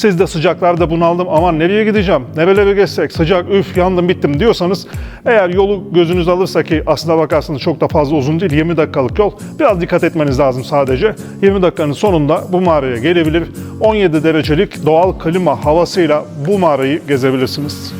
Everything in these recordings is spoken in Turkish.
Siz de sıcaklarda bunaldım aman nereye gideceğim, nerelere geçsek, sıcak üf yandım bittim diyorsanız eğer yolu gözünüz alırsa ki aslına bakarsanız çok da fazla uzun değil 20 dakikalık yol biraz dikkat etmeniz lazım sadece. 20 dakikanın sonunda bu mağaraya gelebilir 17 derecelik doğal klima havasıyla bu mağarayı gezebilirsiniz.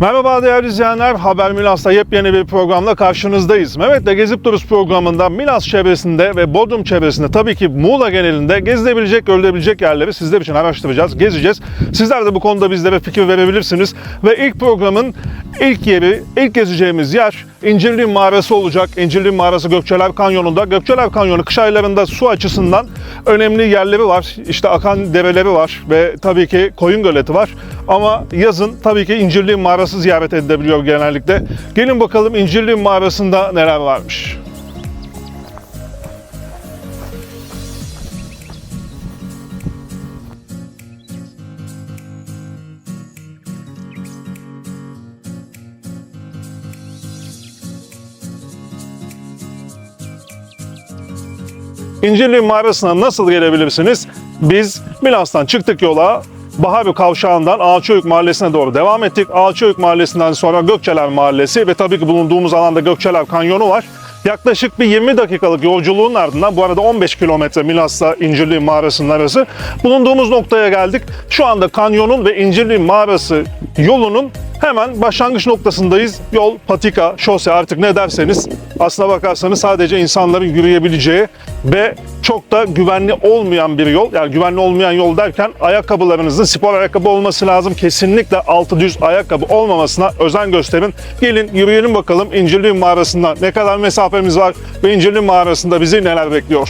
Merhaba değerli izleyenler, Haber Milas'ta yepyeni bir programla karşınızdayız. Mehmet'le Gezip Duruz programında Milas çevresinde ve Bodrum çevresinde tabii ki Muğla genelinde gezilebilecek, görülebilecek yerleri sizler için araştıracağız, gezeceğiz. Sizler de bu konuda bizlere fikir verebilirsiniz. Ve ilk programın ilk yeri, ilk gezeceğimiz yer İncirli Mağarası olacak. İncirli Mağarası Gökçeler Kanyonu'nda. Gökçeler Kanyonu kış aylarında su açısından önemli yerleri var. İşte akan dereleri var ve tabii ki Koyun Göleti var. Ama yazın tabii ki İncirli Mağarası ziyaret edilebiliyor genellikle. Gelin bakalım İncirli Mağarası'nda neler varmış. İncirli Mağarası'na nasıl gelebilirsiniz? Biz Milas'tan çıktık yola. Baharı Kavşağı'ndan Ağaçöyük Mahallesi'ne doğru devam ettik. Ağaçöyük Mahallesi'nden sonra Gökçeler Mahallesi ve tabii ki bulunduğumuz alanda Gökçeler Kanyonu var. Yaklaşık bir 20 dakikalık yolculuğun ardından bu arada 15 kilometre Milas'la İncirli Mağarası'nın arası bulunduğumuz noktaya geldik. Şu anda kanyonun ve İncirli Mağarası yolunun hemen başlangıç noktasındayız. Yol, patika, şose artık ne derseniz aslına bakarsanız sadece insanların yürüyebileceği ve çok da güvenli olmayan bir yol. Yani güvenli olmayan yol derken ayakkabılarınızın spor ayakkabı olması lazım. Kesinlikle altı düz ayakkabı olmamasına özen gösterin. Gelin yürüyelim bakalım İncirli Mağarası'ndan ne kadar mesafemiz var ve İncirli Mağarası'nda bizi neler bekliyor.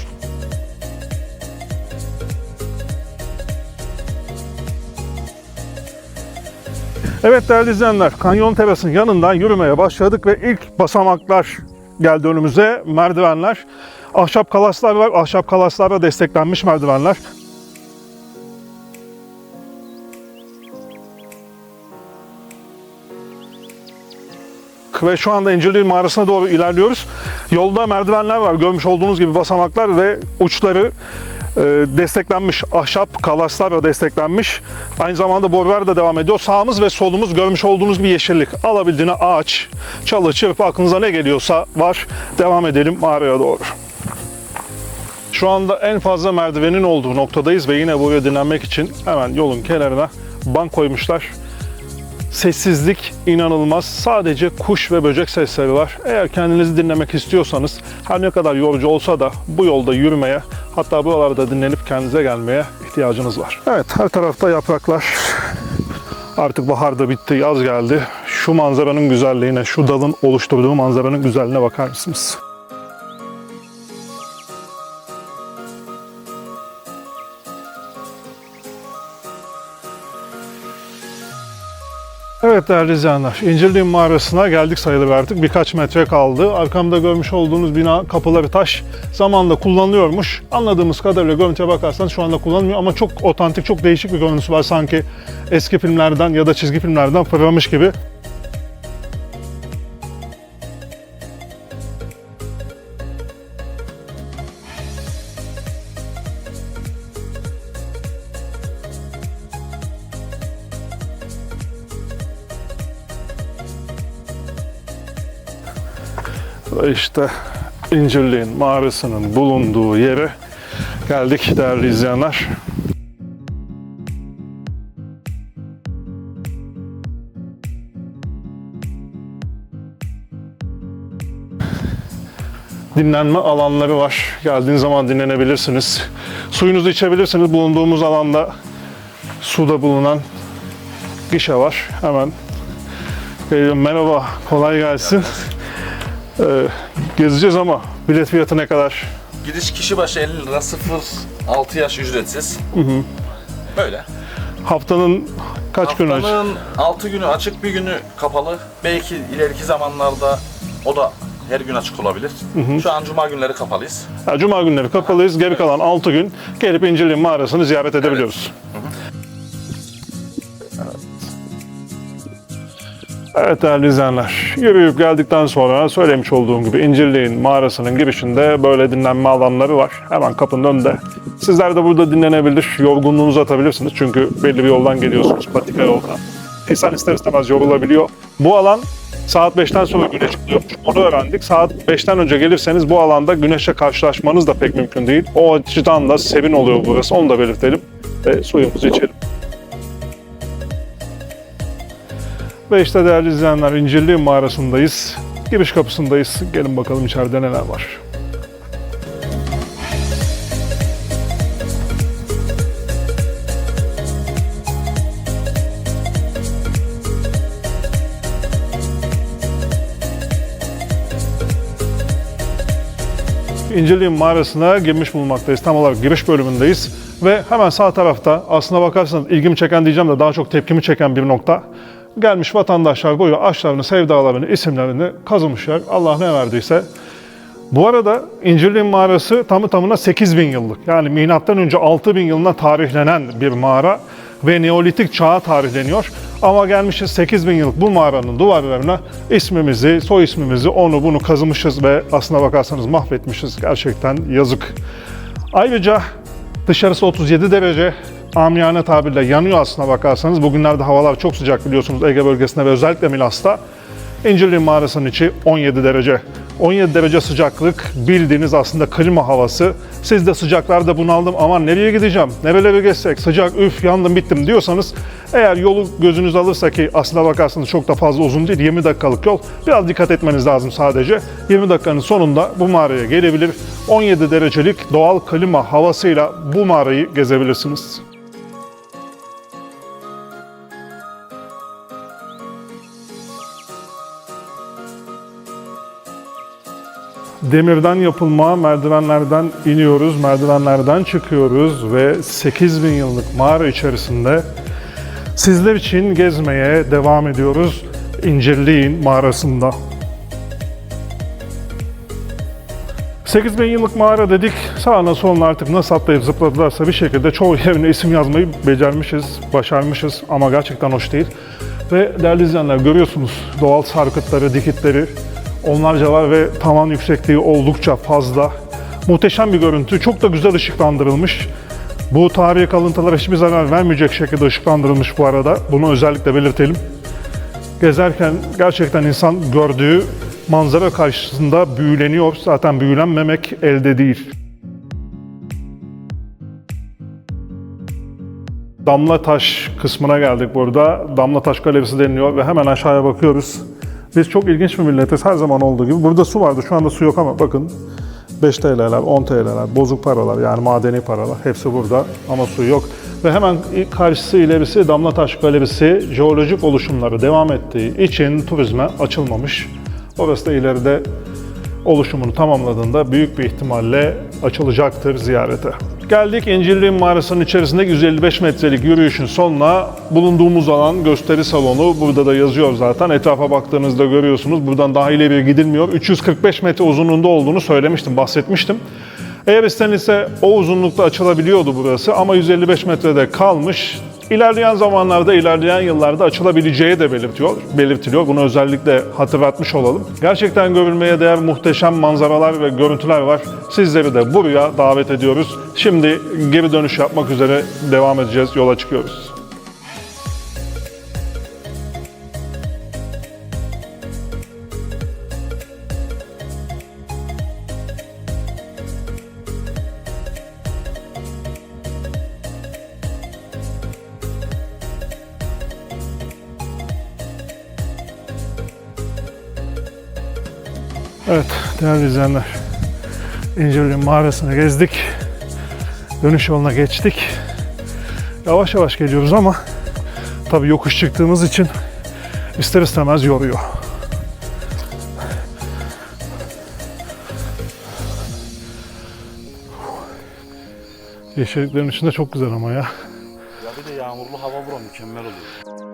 Evet değerli izleyenler, kanyon terasının yanından yürümeye başladık ve ilk basamaklar geldi önümüze, merdivenler. Ahşap kalaslar var, ahşap kalaslarla desteklenmiş merdivenler. Ve şu anda İncirli Mağarası'na doğru ilerliyoruz. Yolda merdivenler var, görmüş olduğunuz gibi basamaklar ve uçları desteklenmiş ahşap kalaslarla desteklenmiş. Aynı zamanda borular da devam ediyor. Sağımız ve solumuz görmüş olduğunuz bir yeşillik. Alabildiğine ağaç, çalı, çırpı aklınıza ne geliyorsa var. Devam edelim mağaraya doğru. Şu anda en fazla merdivenin olduğu noktadayız ve yine buraya dinlenmek için hemen yolun kenarına bank koymuşlar. Sessizlik inanılmaz. Sadece kuş ve böcek sesleri var. Eğer kendinizi dinlemek istiyorsanız her ne kadar yorucu olsa da bu yolda yürümeye hatta buralarda dinlenip kendinize gelmeye ihtiyacınız var. Evet her tarafta yapraklar. Artık bahar da bitti, yaz geldi. Şu manzaranın güzelliğine, şu dalın oluşturduğu manzaranın güzelliğine bakar mısınız? Evet değerli izleyenler, İncirli Mağarası'na geldik sayılır artık. Birkaç metre kaldı. Arkamda görmüş olduğunuz bina kapıları taş zamanında kullanılıyormuş. Anladığımız kadarıyla görüntüye bakarsanız şu anda kullanılmıyor ama çok otantik, çok değişik bir görüntüsü var. Sanki eski filmlerden ya da çizgi filmlerden fırlamış gibi. Ve işte İncirli'nin mağarasının bulunduğu yere geldik değerli izleyenler. Dinlenme alanları var. Geldiğiniz zaman dinlenebilirsiniz. Suyunuzu içebilirsiniz. Bulunduğumuz alanda suda bulunan gişe var. Hemen. Merhaba, kolay gelsin. Ee, gezeceğiz ama bilet fiyatı ne kadar? Gidiş kişi başı 50 lira 0 6 yaş ücretsiz. Böyle. Haftanın kaç günü açık? Haftanın 6 günü açık bir günü kapalı. Belki ileriki zamanlarda o da her gün açık olabilir. Şu an cuma günleri kapalıyız. Ha, Cuma günleri kapalıyız. Geri kalan 6 gün gelip İncirli mağarasını ziyaret edebiliyoruz. Evet değerli izleyenler, yürüyüp geldikten sonra söylemiş olduğum gibi İncirliğin mağarasının girişinde böyle dinlenme alanları var. Hemen kapının önünde. Sizler de burada dinlenebilir, yorgunluğunuzu atabilirsiniz. Çünkü belli bir yoldan geliyorsunuz, patika yoldan. İnsan ister istemez yorulabiliyor. Bu alan saat 5'ten sonra güneş çıkıyormuş. Onu öğrendik. Saat 5'ten önce gelirseniz bu alanda güneşle karşılaşmanız da pek mümkün değil. O açıdan da serin oluyor burası. Onu da belirtelim. Ve suyumuzu içelim. Ve işte değerli izleyenler İncirli mağarasındayız. Giriş kapısındayız. Gelin bakalım içeride neler var. İncirli mağarasına girmiş bulunmaktayız. Tam olarak giriş bölümündeyiz. Ve hemen sağ tarafta aslına bakarsanız ilgimi çeken diyeceğim de daha çok tepkimi çeken bir nokta. Gelmiş vatandaşlar buraya aşklarını, sevdalarını, isimlerini kazımışlar. Allah ne verdiyse. Bu arada İncirli mağarası tamı tamına 8000 yıllık. Yani milattan önce 6000 yılına tarihlenen bir mağara ve Neolitik çağa tarihleniyor. Ama gelmişiz 8000 yıllık bu mağaranın duvarlarına ismimizi, soy ismimizi, onu bunu kazımışız ve aslına bakarsanız mahvetmişiz. Gerçekten yazık. Ayrıca dışarısı 37 derece, amiyane tabirle yanıyor aslına bakarsanız. Bugünlerde havalar çok sıcak biliyorsunuz Ege bölgesinde ve özellikle Milas'ta. İncirli mağarasının içi 17 derece. 17 derece sıcaklık bildiğiniz aslında klima havası. Siz de sıcaklarda bunaldım aman nereye gideceğim, nerelere geçsek, sıcak üf yandım bittim diyorsanız eğer yolu gözünüz alırsa ki aslına bakarsanız çok da fazla uzun değil 20 dakikalık yol biraz dikkat etmeniz lazım sadece. 20 dakikanın sonunda bu mağaraya gelebilir. 17 derecelik doğal klima havasıyla bu mağarayı gezebilirsiniz. Demirden yapılma merdivenlerden iniyoruz, merdivenlerden çıkıyoruz ve 8000 yıllık mağara içerisinde sizler için gezmeye devam ediyoruz İncirliğin mağarasında. 8000 yıllık mağara dedik. Sağına soluna artık nasıl atlayıp zıpladılarsa bir şekilde çoğu yerine isim yazmayı becermişiz, başarmışız ama gerçekten hoş değil. Ve değerli izleyenler görüyorsunuz doğal sarkıtları, dikitleri onlarca var ve tavan yüksekliği oldukça fazla. Muhteşem bir görüntü, çok da güzel ışıklandırılmış. Bu tarihi kalıntılara hiçbir zarar vermeyecek şekilde ışıklandırılmış bu arada. Bunu özellikle belirtelim gezerken gerçekten insan gördüğü manzara karşısında büyüleniyor. Zaten büyülenmemek elde değil. Damla taş kısmına geldik burada. Damla taş galerisi deniliyor ve hemen aşağıya bakıyoruz. Biz çok ilginç bir milletiz her zaman olduğu gibi. Burada su vardı şu anda su yok ama bakın 5 TL'ler, 10 TL'ler, bozuk paralar yani madeni paralar hepsi burada ama su yok. Ve hemen karşısı ilerisi Damlataş Galerisi jeolojik oluşumları devam ettiği için turizme açılmamış. Orası da ileride oluşumunu tamamladığında büyük bir ihtimalle açılacaktır ziyarete. Geldik İncirli Mağarası'nın içerisindeki 155 metrelik yürüyüşün sonuna bulunduğumuz alan gösteri salonu. Burada da yazıyor zaten. Etrafa baktığınızda görüyorsunuz. Buradan daha ileriye gidilmiyor. 345 metre uzunluğunda olduğunu söylemiştim, bahsetmiştim. Eğer istenilse o uzunlukta açılabiliyordu burası ama 155 metrede kalmış. İlerleyen zamanlarda, ilerleyen yıllarda açılabileceği de belirtiyor, belirtiliyor. Bunu özellikle hatırlatmış olalım. Gerçekten görülmeye değer muhteşem manzaralar ve görüntüler var. Sizleri de buraya davet ediyoruz. Şimdi geri dönüş yapmak üzere devam edeceğiz, yola çıkıyoruz. Değerli izleyenler. İncirli mağarasını gezdik. Dönüş yoluna geçtik. Yavaş yavaş geliyoruz ama tabii yokuş çıktığımız için ister istemez yoruyor. Yeşilliklerin içinde çok güzel ama ya. Ya bir de yağmurlu hava bura mükemmel oluyor.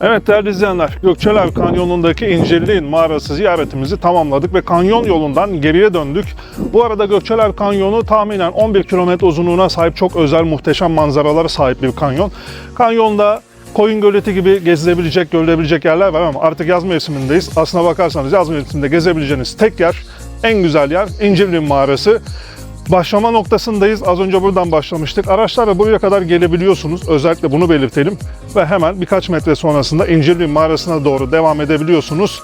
Evet değerli izleyenler, Gökçeler Kanyonu'ndaki İncirliğin mağarası ziyaretimizi tamamladık ve kanyon yolundan geriye döndük. Bu arada Gökçeler Kanyonu tahminen 11 kilometre uzunluğuna sahip çok özel muhteşem manzaralara sahip bir kanyon. Kanyonda Koyun Göleti gibi gezilebilecek, görülebilecek yerler var ama artık yaz mevsimindeyiz. Aslına bakarsanız yaz mevsiminde gezebileceğiniz tek yer, en güzel yer İncirliğin mağarası. Başlama noktasındayız. Az önce buradan başlamıştık. Araçlarla buraya kadar gelebiliyorsunuz. Özellikle bunu belirtelim. Ve hemen birkaç metre sonrasında İncirli mağarasına doğru devam edebiliyorsunuz.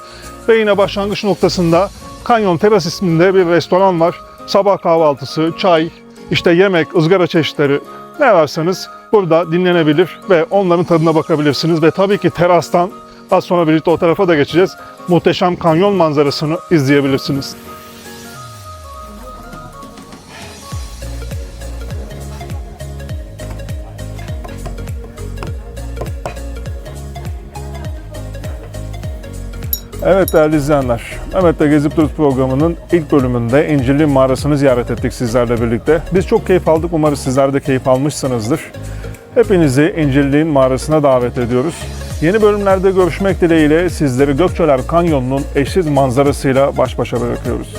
Ve yine başlangıç noktasında Kanyon Teras isminde bir restoran var. Sabah kahvaltısı, çay, işte yemek, ızgara çeşitleri ne varsanız burada dinlenebilir ve onların tadına bakabilirsiniz. Ve tabii ki terastan az sonra birlikte o tarafa da geçeceğiz. Muhteşem kanyon manzarasını izleyebilirsiniz. Evet değerli izleyenler, Mehmet'le Gezip Turist programının ilk bölümünde İncirli Mağarası'nı ziyaret ettik sizlerle birlikte. Biz çok keyif aldık, umarız sizler de keyif almışsınızdır. Hepinizi İncirli'nin mağarasına davet ediyoruz. Yeni bölümlerde görüşmek dileğiyle sizleri Gökçeler Kanyonu'nun eşsiz manzarasıyla baş başa bırakıyoruz.